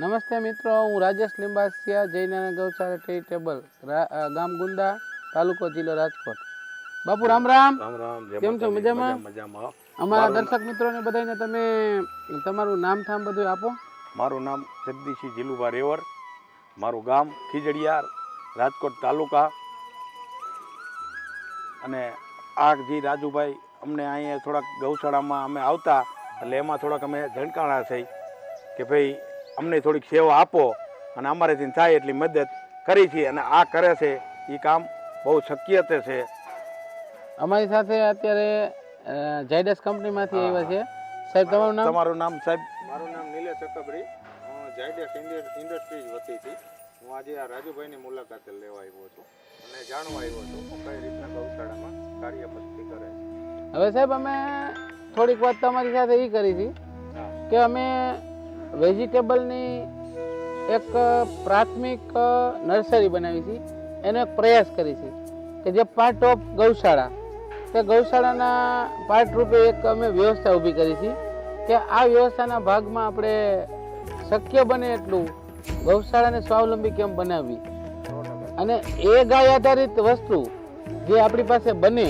નમસ્તે મિત્રો હું રાજેશ લિંબાસિયા જયનારાયણ ગૌશાળા ટેબલ ગામ ગુંદા તાલુકો જિલ્લો રાજકોટ. બાપુ રામ રામ. રામ રામ કેમ છો? મજામાં? મજામાં અમારા મારું- દર્શક મિત્રોને બધાને તમે તમારું નામ થામ બધું આપો. મારું નામ જગદીશી જીલુભા રેવર. મારું ગામ ખીજડીયાર રાજકોટ તાલુકા. અને આ જે રાજુભાઈ અમને અહીંયા થોડાક ગૌશાળામાં અમે આવતા એટલે એમાં થોડાક અમે ઝણકાણા થઈ કે ભાઈ અમને થોડીક સેવા આપો અને અમારેથી થાય એટલી મદદ કરી છે અને આ કરે છે. એ કામ બહુ શક્યતે છે. અમારી સાથે અત્યારે જાયડસ કંપનીમાંથી. આવ્યા છે. સાહેબ તમારું નામ? તમારું નામ સાહેબ? મારું નામ નિલેશ અકબરી. હું ઝાયડસ ઇન્ડસ્ટ્રીઝ વતીથી હું આજે આ રાજુભાઈની મુલાકાતે લેવા આવ્યો છું. અને જાણવા આવ્યો છું કે કઈ રીતના ગૌશાળામાં કાર્યપદ્ધતિ કરે છે. હવે સાહેબ અમે થોડીક વાત તમારી સાથે એ કરી હતી કે અમે વેજીટેબલની એક પ્રાથમિક નર્સરી બનાવી છે. એનો એક પ્રયાસ કરી છે કે જે પાર્ટ ઓફ ગૌશાળા. તે ગૌશાળાના પાર્ટ રૂપે એક અમે વ્યવસ્થા ઊભી કરી છે કે આ વ્યવસ્થાના ભાગમાં આપણે શક્ય બને એટલું ગૌશાળાને સ્વાવલંબી કેમ બનાવવી. અને એ ગાય આધારિત વસ્તુ જે આપણી પાસે બને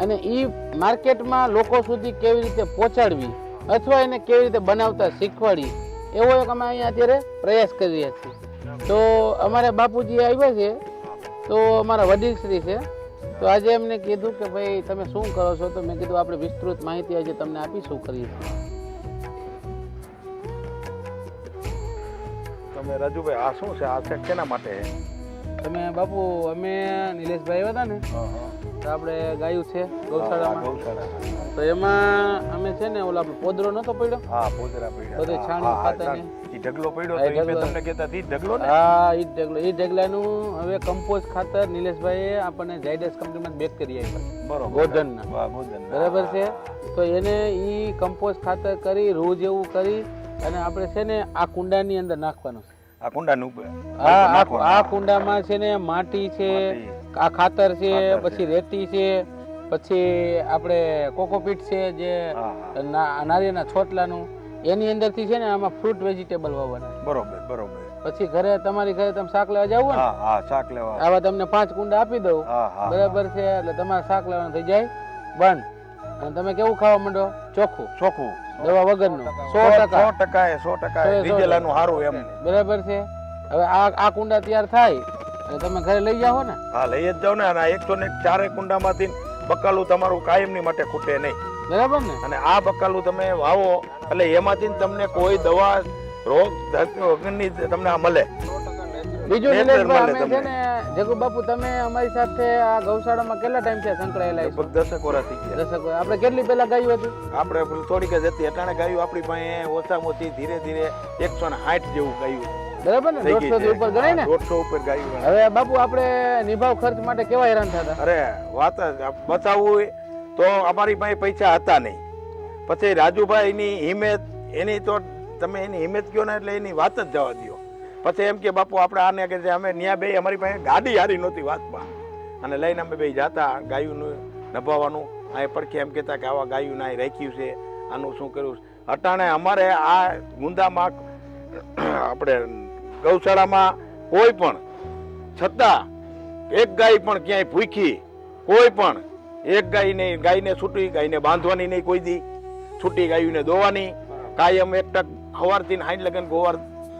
અને એ માર્કેટમાં લોકો સુધી કેવી રીતે પહોંચાડવી અથવા એને કેવી રીતે બનાવતા શીખવાડી એવો એક અમે અહીંયા અત્યારે પ્રયાસ કરી રહ્યા છીએ. તો અમારા બાપુજી આવ્યા છે તો અમારા વડીલશ્રી છે. તો આજે એમને કીધું કે ભાઈ તમે શું કરો છો? તો મેં કીધું આપણે વિસ્તૃત માહિતી આજે તમને આપીશું કરીએ છીએ. તમે રાજુભાઈ આ શું છે? આ છે કેના માટે? તમે બાપુ અમે નિલેશભાઈ આવ્યા હતા ને? તો આપણે ગાયું છે ગૌશાળામાં. તો એમાં અમે છે ને ઓલા આપણે પોદરો નતો પડ્યો? હા પોદરા પડ્યા. બધે હા, ખાતર. ઈ ઢગલો પડ્યો તો ઈ તમને કહેતા હતી ઈ ઢગલો ને? હા ઈ ઢગલો. ઈ ઢગલાનું હવે કમ્પોઝ ખાતર નિલેશભાઈએ આપણને ઝાયડસ કંપનીમાં બેક કરી આપ્યા. બરોબર. ગોધનના. વાહ, ગોધનના. બરાબર છે? તો એને ઈ કમ્પોઝ ખાતર કરી રોજ જેવું કરી અને આપણે છે ને આ કુંડાની અંદર નાખવાનું છે. આ કુંડાનું આ આ-. કુંડામાં છે ને માટી છે આ ખાતર છે પછી રેતી છે પછી આપણે કોકોપીટ છે જે નારિયેળના છોટલાનું. એની અંદરથી છે ને આમાં ફ્રૂટ વેજીટેબલ વાવવાના. બરોબર બરોબર. પછી ઘરે તમારી ઘરે તમે શાક લેવા જાવ ને હા શાક લેવા આવા. તમને પાંચ કુંડા આપી દઉં. બરાબર છે એટલે તમારે શાક લેવાનું થઈ જાય. બંધ અને તમે કેવું ખાવા માંડો? ચોખ્ખું? ચોખ્ખું. દવા વગરનું? સો સો ટકા. ટકા. એ સો ટકા સો એ એ સારું એમ. બરાબર છે? હવે આ આ કુંડા તૈયાર થાય તમે ઘરે લઈ જાઓ ને. હા લઈ જ જાઓ ને. અને એકસો ને ચારે કુંડામાંથી બકાલું તમારું કાયમની માટે ખૂટે નહીં. બરાબર ને? અને આ બકાલું તમે વાવો એટલે એમાંથી તમને કોઈ દવા રોગ અગ્નિ તમને આ મળે. બીજું નિલેશભાઈ અમે છે ને જગુ બાપુ તમે અમારી સાથે આ ગૌશાળામાં કેટલા ટાઈમ છે સંકળાયેલા છો દસેક વર્ષ થઈ ગયા. દશક. આપણે કેટલી પહેલા ગાયું હતું? આપણે થોડીક જ હતી. અટાણે ગાયું આપણી પાસે ઓછામાં ઓછી ધીરે ધીરે એકસો ને સાઠ જેવું ગાયું. બરાબર ને? દોઢસો થી ઉપર ગણાય ને? દોઢસો ઉપર ગાયું. હવે બાપુ આપણે નિભાવ ખર્ચ માટે કેવા હેરાન થતા અરે વાત હોય તો અમારી પાસે પૈસા હતા નહીં. પછી રાજુભાઈ ની હિંમત એની તો તમે એની હિંમત કયો ને એટલે એની વાત જ જવા દો પછી એમ કે બાપુ આપણે આને કે છે અમે ન્યા બે અમારી પાસે ગાડી હારી નહોતી વાતમાં. અને લઈને અમે બે જાતા ગાયુંનું નભાવવાનું. અહીં પડખે એમ કહેતા કે આવા ગાયું ના રાખ્યું છે. આનું શું કર્યું? અટાણે અમારે આ ગુંદામાં આપણે ગૌશાળામાં કોઈ પણ છતાં એક ગાય પણ ક્યાંય ભૂખી કોઈ પણ એક ગાય નહીં ગાયને છૂટી ગાયને બાંધવાની નહીં કોઈ દી. છૂટી ગાયુંને દોવાની. કાયમ એક ટક સવારથી હાઈ લગન ગોવાર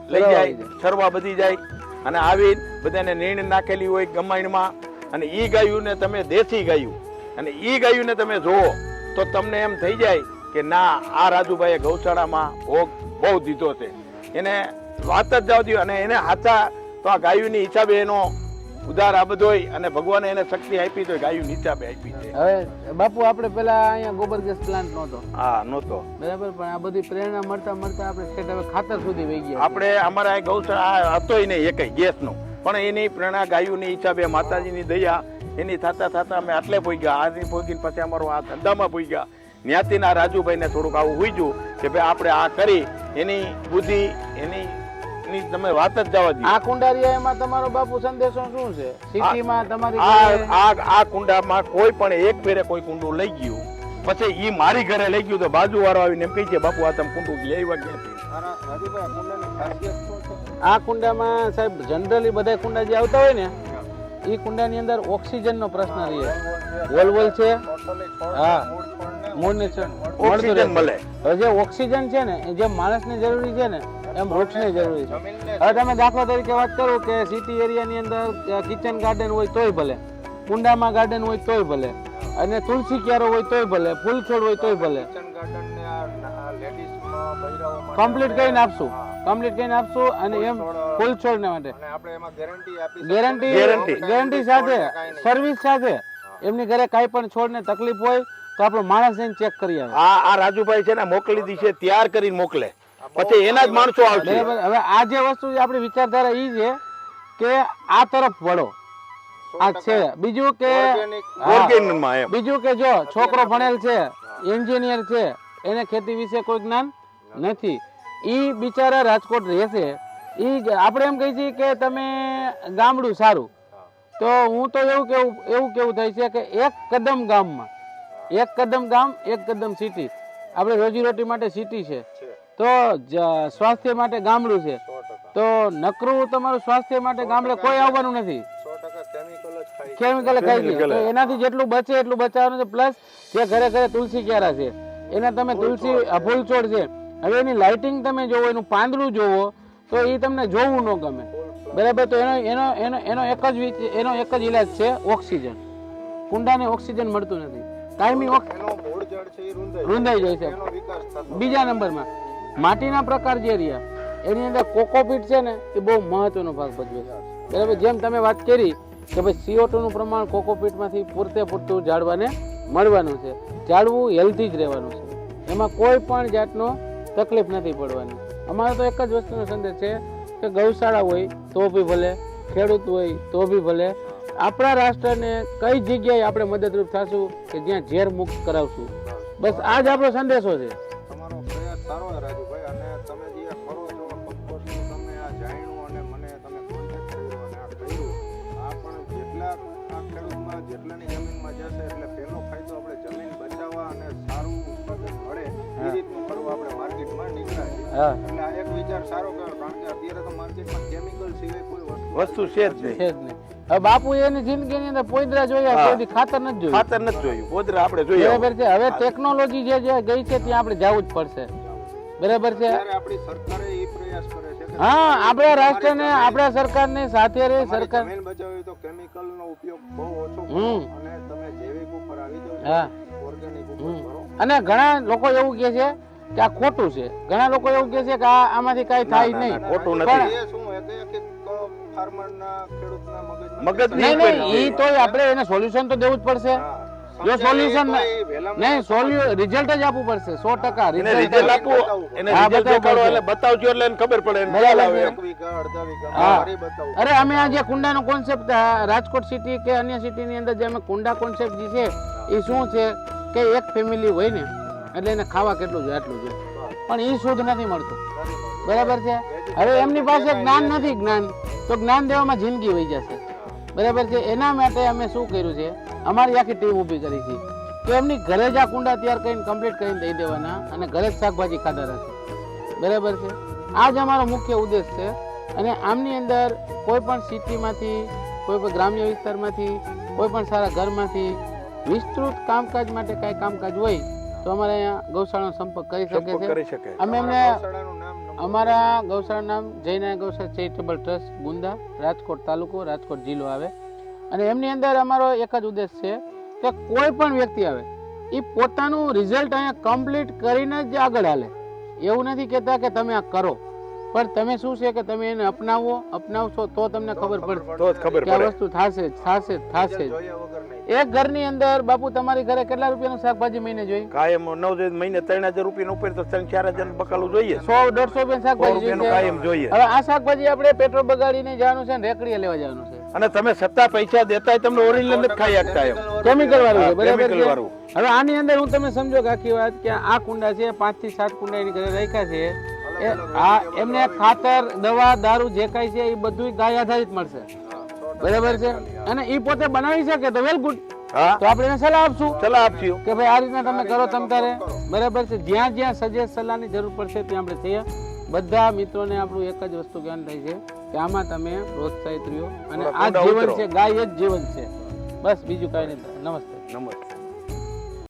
લઈ જાય આવી બધી જાય અને આવી બધાને નીણ નાખેલી હોય ગમાણમાં અને ઈ ગાયુંને તમે દેશી ગાયું. અને ઈ ગાયુંને તમે જોવો તો તમને એમ થઈ જાય કે ના આ રાજુભાઈએ ગૌશાળામાં ભોગ બહુ દીધો છે. એને વાત જ જાવ અને એને હાથા તો આ ગાયુંની હિસાબે એનો ઉધાર આ બધોય અને ભગવાને એને શક્તિ આપી તો ગાયું હિસાબે આપી છે હવે બાપુ આપણે પેલા અહીંયા ગોબર ગેસ પ્લાન્ટ નહોતો. હા નહોતો. બરાબર? પણ આ બધી પ્રેરણા મળતા મળતા આપણે છેટ હવે ખાતર સુધી વહી ગયા આપણે અમારા ગૌશાળા હતોય નહીં એકય ગેસનો. પણ એની પ્રેરણા ગાયુંની હિસાબે માતાજીની દયા એની થતા થતા અમે આટલે ગયા. આની પોગીને પછી અમારો આ ધંધામાં પોગ્યા જ્ઞાતિના રાજુભાઈને થોડુંક આવું હુઈજું કે ભાઈ આપણે આ કરી એની બુદ્ધિ એની એની તમે વાત જ જવા આ કુંડારિયામાં તમારો બાપુ સંદેશો શું છે? સિટીમાં તમારી આ આ આ કુંડામાં કોઈ પણ એક ફેરે કોઈ કુંડું લઈ ગયું. પછી ઈ મારી ઘરે લઈ ગયું તો બાજુ વાળો આવીને એમ કહી છે બાપુ આ તમે કુંડું લઈ આવ્યા ક્યાંથી? મારા રાજુભાઈ કુંડાની ખાસિયત શું છે? આ કુંડામાં સાહેબ જનરલી બધા કુંડા જે આવતા હોય ને એ કુંડાની અંદર ઓક્સિજનનો પ્રશ્ન રહે. વોલ વોલ છે? હા. મૂળને છે ઓક્સિજન મળે. હવે જે ઓક્સિજન છે ને એ જે માણસને જરૂરી છે ને એમ વૃક્ષની જરૂરી છે. હવે તમે દાખલા તરીકે વાત કરો કે સિટી એરિયાની અંદર કિચન ગાર્ડન હોય તોય ભલે કુંડામાં ગાર્ડન હોય તોય ભલે અને તુલસી ક્યારો હોય તોય ભલે ફૂલ છોડ હોય તોય ભલે. કિચન ગાર્ડન ને આ લેડીઝમાં બૈરાઓ માટે કમ્પ્લીટ કરીને આપશું. કમ્પ્લીટ કરીને આપશું અને એમ ફૂલ છોડ, ફૂલ છોડને માટે. અને આપણે એમાં ગેરંટી ગેરંટી ગેરંટી સાથે સર્વિસ સાથે. એમની ઘરે કાંઈ પણ છોડને તકલીફ હોય તો આપણો માણસ એને ચેક કરી આવે. આ આ રાજુભાઈ છે ને મોકલી દીધી છે તૈયાર કરીને મોકલે. પછી એના જ માણસો આવશે. હવે આ જે વસ્તુ આપણી વિચારધારા એ છે કે આ તરફ વળો. આ છે. બીજું કે બીજું કે જો છોકરો ભણેલ છે એન્જિનિયર છે એને ખેતી વિશે કોઈ જ્ઞાન નથી. ઈ બિચારા રાજકોટ રહેશે. ઈ આપણે એમ કહી છીએ કે તમે ગામડું સારું. તો હું તો એવું કેવું એવું કેવું થાય છે કે એક કદમ ગામમાં એક કદમ ગામ એક કદમ સિટી આપણે રોજીરોટી માટે સિટી છે. તો જ- સ્વાસ્થ્ય માટે ગામડું છે. તો નકરું તમારું સ્વાસ્થ્ય માટે ગામડે કોઈ આવવાનું નથી. કેમિકલ જ ખાઈ. તો એનાથી જેટલું બચે એટલું બચાવવાનું છે. પ્લસ જે ઘરે ઘરે તુલસી ક્યારા છે એના તમે તુલસી અ, છોડ છે. હવે એની લાઇટિંગ તમે જોવો એનું પાંદડું જોવો તો એ તમને જોવું ન ગમે. બરાબર? તો એનો એનો એનો એનો એક જ એનો એક જ ઈલાજ છે ઓક્સિજન. કુંડાને ઓક્સિજન મળતું નથી. કાયમી રૂંધાઈ જાય છે. એનો વિકાસ થતો બીજા નંબરમાં માટીના પ્રકાર જે રહ્યા, એની અંદર કોકોપીટ છે ને, એ બહુ મહત્વનો ભાગ ભજવે છે. બરાબર, જેમ તમે વાત કરી કે ભાઈ CO2 નું પ્રમાણ કોકોપીટમાંથી પૂરતે પૂરતું ઝાડવાને મળવાનું છે. ઝાડવું હેલ્ધી જ રહેવાનું છે. એમાં કોઈ પણ જાતનો તકલીફ નથી પડવાની. અમારો તો એક જ વસ્તુનો સંદેશ છે કે ગૌશાળા હોય તો બી ભલે, ખેડૂત હોય તો બી ભલે, આપણા રાષ્ટ્રને કઈ જગ્યાએ આપણે મદદરૂપ થશું કે જ્યાં ઝેર મુક્ત કરાવશું? બસ આ જ આપણો સંદેશો છે. જશે એટલે પહેલો ફાયદો આપણે જમીન બચાવવા અને સારું ઉત્પાદન મળે એ રીતનું કરવું આપણે માર્કેટમાં નીકળાય. એટલે આ એક વિચાર સારો કહેવાય કારણ કે અત્યારે તો માર્કેટમાં કેમિકલ સિવાય કોઈ વસ્તુ વસ્તુ છે જ નહીં. છે જ નહીં. હવે બાપુ એની જિંદગીની અંદર પોઈદરા જોયા કોઈ ખાતર નથી જોયું. ખાતર નથી જોયું. પોદરા આપણે જોઈએ બરાબર છે. હવે ટેકનોલોજી જે જે ગઈ છે ત્યાં આપણે જવું જ પડશે. બરાબર છે? આપણી સરકારે એ પ્રયાસ કરે છે હા આપણા રાષ્ટ્રને આપણા સરકારને સાથે રહી સરકાર જમીન બચાવી તો કેમિકલનો ઉપયોગ બહુ ઓછો હમ. અને તમે હા. અને ઘણા લોકો એવું કહે છે કે આ ખોટું છે ઘણા લોકો એવું કહે છે કે આ આમાંથી કાંઈ થાય નહીં ખોટું નથી. મગજ નહીં નહીં એ તો આપણે એને સોલ્યુશન તો દેવું જ પડશે. જો ના- વહેલામાં નહીં સોલ્યુ રિઝલ્ટ જ આપવું પડશે સો ટકા રિઝલ્ટ આપવું એને રિઝલ્ટ એટલે બતાવજો એટલે એને ખબર પડે ખ્યાલ આવે અરે અમે આ જે કુંડાનો કોન્સેપ્ટ રાજકોટ સિટી કે અન્ય સિટીની અંદર જે અમે કુંડા કોન્સેપ્ટ જે છે એ શું છે કે એક ફેમિલી હોય ને એટલે એને ખાવા કેટલું જોઈએ આટલું જોઈએ. પણ એ શુદ્ધ નથી મળતું. બરાબર છે? હવે એમની પાસે જ્ઞાન નથી જ્ઞાન. તો જ્ઞાન દેવામાં જિંદગી વહી જશે. બરાબર છે? એના માટે અમે શું કર્યું છે? અમારી આખી ટીમ ઊભી કરી છે. કે એમની ઘરે જ આ કુંડા તૈયાર કરીને કમ્પ્લીટ કરીને દઈ દેવાના અને ઘરે જ શાકભાજી ખાતા રહેશે બરાબર છે? આ જ અમારો મુખ્ય ઉદ્દેશ છે. અને આમની અંદર કોઈ પણ સિટીમાંથી કોઈ પણ ગ્રામ્ય વિસ્તારમાંથી કોઈ પણ સારા ઘરમાંથી વિસ્તૃત કામકાજ માટે કાંઈ કામકાજ હોય તો અમારે અહીંયા ગૌશાળાનો સંપર્ક કરી શકે છે. અમે એમને અમારા ગૌશાળા નામ જયના ગૌશાળા ચેરિટેબલ ટ્રસ્ટ, ગુંદા, રાજકોટ તાલુકો, રાજકોટ જિલ્લો આવે. અને એમની અંદર અમારો એક જ ઉદ્દેશ છે કે કોઈ પણ વ્યક્તિ આવે એ પોતાનું રિઝલ્ટ અહીંયા કમ્પ્લીટ કરીને જ આગળ હાલે. એવું નથી કહેતા કે તમે આ કરો. પણ તમે શું છે કે તમે એને અપનાવો અપનાવશો તો તમને ખબર પડશે. તો જ ખબર પડે આ વસ્તુ થાશે થાશે થાશે એક ઘરની અંદર બાપુ તમારી ઘરે કેટલા રૂપિયાનું શાકભાજી મહિને જોઈ? કાયમ નવ મહિને ત્રણ હજાર રૂપિયા ઉપર તો ત્રણ ચાર હજાર બકાલું જોઈએ. સો દોઢસો રૂપિયા શાકભાજી કાયમ જોઈએ. હવે આ શાકભાજી આપણે પેટ્રોલ બગાડીને જવાનું છે ને રેકડીએ લેવા જવાનું છે. અને તમે સત્તા પૈસા દેતા તમને ઓરિજિનલ નથી ખાઈ શકતા એમ. કેમિકલ વાળું છે બરાબર વાળું. હવે આની અંદર હું તમે સમજો કે આખી વાત કે આ કુંડા છે પાંચથી સાત કુંડા એની ઘરે રાખ્યા છે. આ એમને ખાતર દવા દારૂ જે કાંઈ છે એ બધું ગાય આધારિત મળશે. બરાબર છે? અને એ પોતે બનાવી શકે તો વેલ ગુડ. હા. તો આપણે એને સલાહ આપશું. સલાહ આપશું. કે ભાઈ આ રીતના તમે કરો તમ તારે. બરાબર છે? જ્યાં જ્યાં સજેસ્ટ સલાહની જરૂર પડશે ત્યાં આપણે થઈએ. બધા મિત્રોને આપણું એક જ વસ્તુ જ્ઞાન થાય છે કે આમાં તમે પ્રોત્સાહિત રહ્યો અને આ જીવન છે ગાય જ જીવન છે. બસ બીજું કાંઈ નહીં નમસ્તે. નમસ્તે.